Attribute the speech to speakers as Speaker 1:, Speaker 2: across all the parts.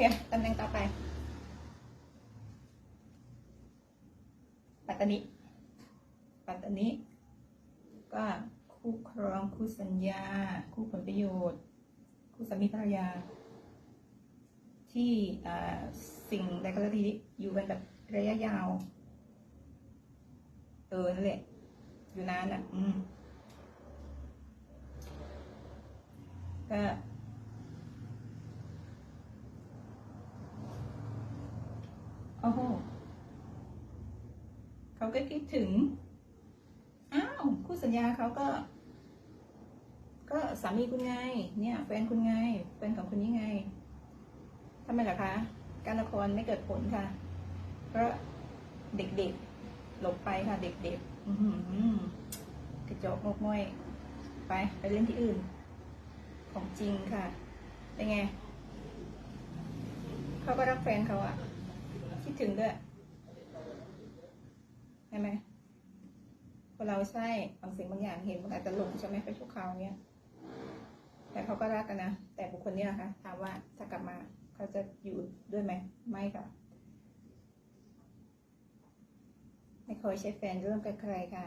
Speaker 1: เคตำแหน่งต่อไป ปัตตานีปัตตานีก็คู่ครองคู่สัญญา คู่ผลประโยชน์ คู่สามีภรรยา ที่สิ่งใดก็แล้วทีอยู่กันแบบระยะยาว เออนั่นแหละอยู่นานอะ อืมก็ อ้โหเขาก็คิดถึง อ้าวคู่สัญญาเขาก็ ก็สามีคุณไง เนี่ยแฟนคุณไงแฟนของคุณนี่ไงทำไมล่ะคะ การละครไม่เกิดผลค่ะ เพราะเด็กๆ หลบไปค่ะ เด็กๆกระจกงกง่อยไป ไปเล่นที่อื่น ของจริงค่ะ เป็นไง เขาก็รักแฟนเขาอะ คิดถึงด้วยใช่ไหมคนเราใช่บางสิ่งบางอย่างเห็นมันอาจจะหลงใช่ไหมไปชั่วคราเนี้ยแต่เขาก็รักกันนะ แต่บุคคลนี้นะคะถามว่าถ้ากลับมาเขาจะอยู่ด้วยไหม ไม่ค่ะ ไม่เคยใช้แฟนร่วมกับใครค่ะ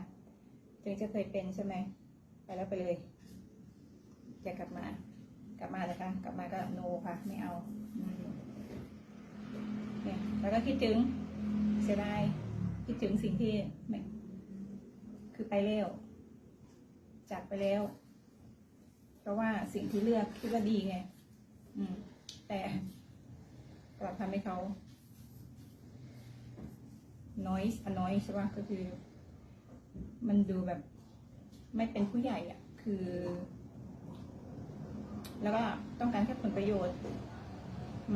Speaker 1: ถึงจะเคยเป็นใช่ไหม ไปแล้วไปเลยอย่ากลับมา กลับมาเลยค่ะ กลับมาก็โนค่ะ ไม่เอา อืม แล้วก็คิดถึงเสียดายคิดถึงสิ่งที่ไม่คือไปแล้วจากไปแล้ว เพราะว่าสิ่งที่เลือกคิดว่าดีไง อืม แต่กลับทำให้เขา noise annoy ใช่ปะก็คือ มันดูแบบ ไม่เป็นผู้ใหญ่อะ คือ แล้วก็ต้องการแค่ผลประโยชน์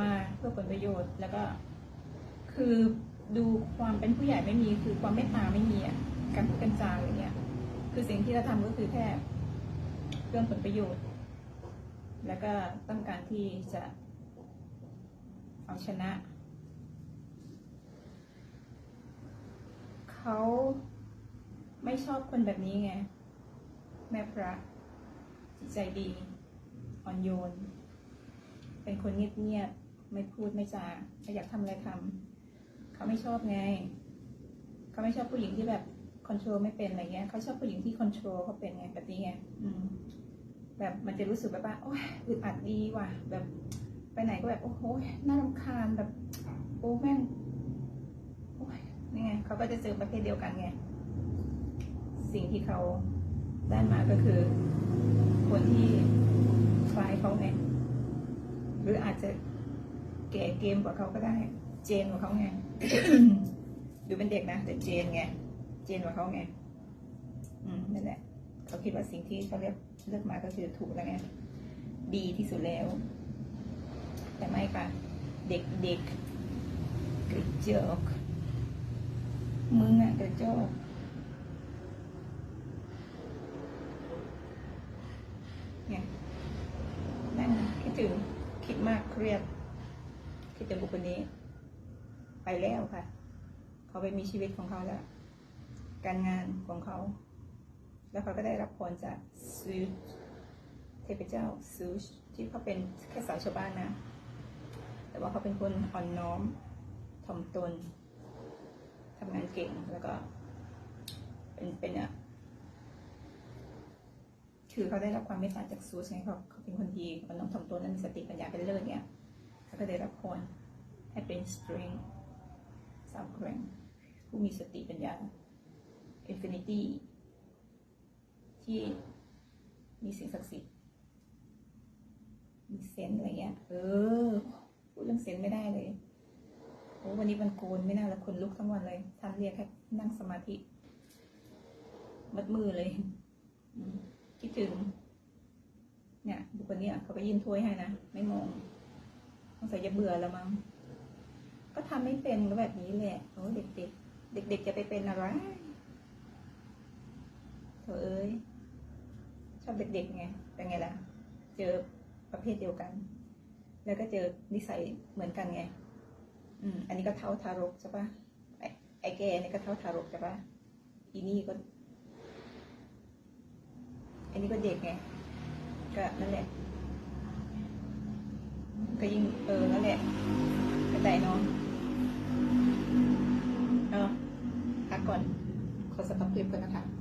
Speaker 1: มาเพื่อผลประโยชน์ แล้วก็ คือดูความเป็นผู้ใหญ่ไม่มี คือความเมตตาไม่มีอะการพูดกันจาอะไรเงี้ย คือสิ่งที่เราทำก็คือแค่เรื่องผลประโยชน์ แล้วก็ต้องการที่จะเอาชนะ เขาไม่ชอบคนแบบนี้ไง แม่พระจิตใจดี อ่อนโยน เป็นคนเงียบๆไม่พูดไม่จาถ้าอยากทำอะไรทำ เขาไม่ชอบไง เขาไม่ชอบผู้หญิงที่แบบคอนโทรลไม่เป็นอะไรเงี้ย เขาชอบผู้หญิงที่คอนโทรลเขาเป็นไงแบบนี้ไงแบบมันจะรู้สึกแบบว่าโอ๊ยอึดอัดดีว่ะ แบบไปไหนก็แบบโอ้โหน่ารำคาญแบบโอ้แม่งโอ้ยนี่ไงเขาก็จะเจอประเภทเดียวกันไง สิ่งที่เขาได้มาก็คือ คนที่คล้ายเขาไงหรืออาจจะแก่เกมกว่าเขาก็ได้ เจนกว่าเขาไง ดูเป็นเด็กนะ แต่เจนไง เจนกว่าเขาไง อืมนั่นแหละเขาคิดว่าสิ่งที่เขาเลือกเลือกมาก็คือถูกแล้วไง ดีที่สุดแล้ว แต่ไม่ค่ะเด็กเด็กกระจอกมึงอะกระจอกเนี่ยนั่งคิดถึงคิดมากเครียดคิดถึงบุคคลนี้ ไปแล้วค่ะ เขาไปมีชีวิตของเขาแล้ว การงานของเขา แล้วเขาก็ได้รับพรจากซูชเทพเจ้าซูชที่เขาเป็นแค่สาวชาวบ้านนะ แต่ว่าเขาเป็นคนอ่อนน้อมถ่อมตนทำงานเก่งแล้วก็ เป็นเป็นอะคือเขาได้รับความเมตตาจากซูชไงเขาเขาเป็นคนดีอ่อนน้อมถ่อมตนนั้นมีสติปัญญาเป็นเลิศเนี่ยเขาก็ได้รับพรให้เป็นสตริง สาวแกร่งผู้มีสติปัญญาอินฟินิตี้ที่มีสิ่งศักดิ์สิทธิ์มีเซนอะไรเงี้ย เออ พูดเรื่องเซนไม่ได้เลยโอ้วันนี้มันโกนไม่น่าละคนลุกทั้งวันเลยท่านเรียกแค่นั่งสมาธิ มัดมือเลย คิดถึง เนี่ยบุคคลเนี้ยเขาก็ยื่นถ้วยให้นะ ไม่มองสงสัยจะเบื่อแล้วมั้ง ทำไม่เป็นก็แบบนี้แหละโอ้เด็กๆเด็กๆจะไปเป็นอะไรเธอเอ้ยชอบเด็กๆไงเป็นไงล่ะ เจอประเภทเดียวกัน แล้วก็เจอนิสัยเหมือนกันไง อืม อันนี้ก็เท่าทารกใช่ปะไอ้ไอ้แกนี่ก็เท่าทารกใช่ปะอีนี่ก็ อันนี้ก็เด็กไง ก็นั่นแหละ ก็ยิ่งเออนั่นแหละใดเนาะเนาะ พักก่